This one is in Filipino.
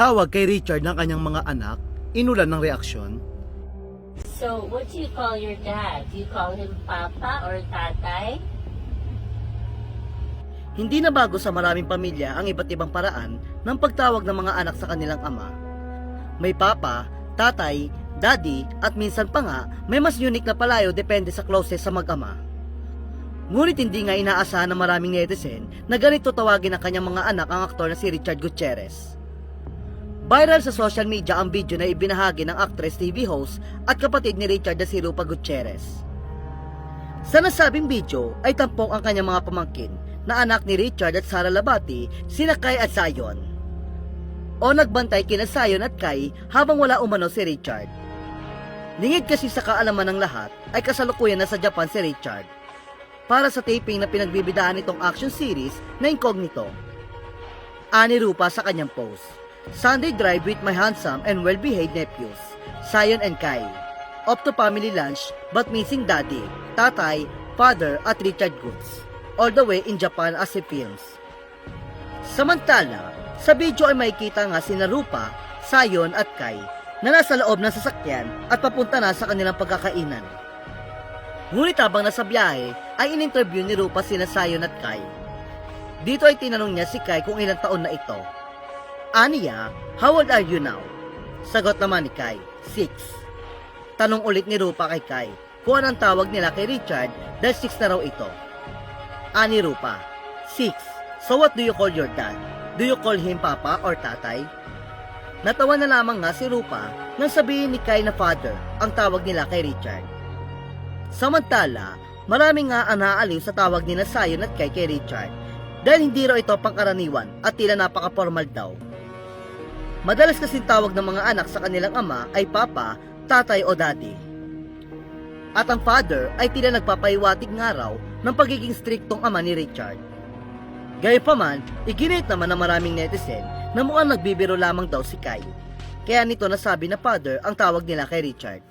tawag kay Richard ng kanyang mga anak, inulan ng reaksyon. So, what do you call your dad? Do you call him Papa or Tatay? Hindi na bago sa maraming pamilya ang iba't ibang paraan ng pagtawag ng mga anak sa kanilang ama. May papa, tatay, daddy at minsan pa nga may mas unique na palayo depende sa closest sa mag-ama. Ngunit hindi nga inaasahan ng maraming netizen na ganito tawagin ang kanyang mga anak ang aktor na si Richard Gutierrez. Viral sa social media ang video na ibinahagi ng actress TV host at kapatid ni Richard na si Rupa Gutierrez. Sa nasabing video ay tampok ang kanyang mga pamangkin na anak ni Richard at Sara Labati, sina Kai at Sayon. O nagbantay kina Sayon at Kai habang wala umano si Richard. Lingid kasi sa kaalaman ng lahat ay kasalukuyan na sa Japan si Richard para sa taping na pinagbibidaan nitong action series na Incognito. Ani Rupa sa kanyang post. Sunday drive with my handsome and well-behaved nephews, Sayon and Kai. Off to family lunch but missing daddy, tatay, father at Richard Goods. All the way in Japan as he films. Samantala, sa video ay makikita nga si Rupa, Sayon at Kai na nasa loob ng sasakyan at papunta na sa kanilang pagkakainan. Ngunit habang nasa biyahe ay in-interview ni Rupa sina Sayon at Kai. Dito ay tinanong niya si Kai kung ilang taon na ito. Aniya, how old are you now? Sagot naman ni Kai, 6. Tanong ulit ni Rupa kay Kai kung anong tawag nila kay Richard dahil 6 na raw ito. Ani Rupa, 6. So what do you call your dad? Do you call him papa or tatay? Natawa na lamang nga si Rupa nang sabihin ni Kai na father ang tawag nila kay Richard. Samantala, marami nga ang naaaliw sa tawag ni na Sayon at Kai kay Richard dahil hindi raw ito pangkaraniwan at tila napaka-formal daw. Madalas kasing tawag ng mga anak sa kanilang ama ay papa, tatay o daddy. At ang father ay tila nagpapahiwatig nga raw ng pagiging striktong ama ni Richard. Gayunpaman, iginit naman ng maraming netizen na mukhang nagbibiro lamang daw si Kai. Kaya nito nasabi na father ang tawag nila kay Richard.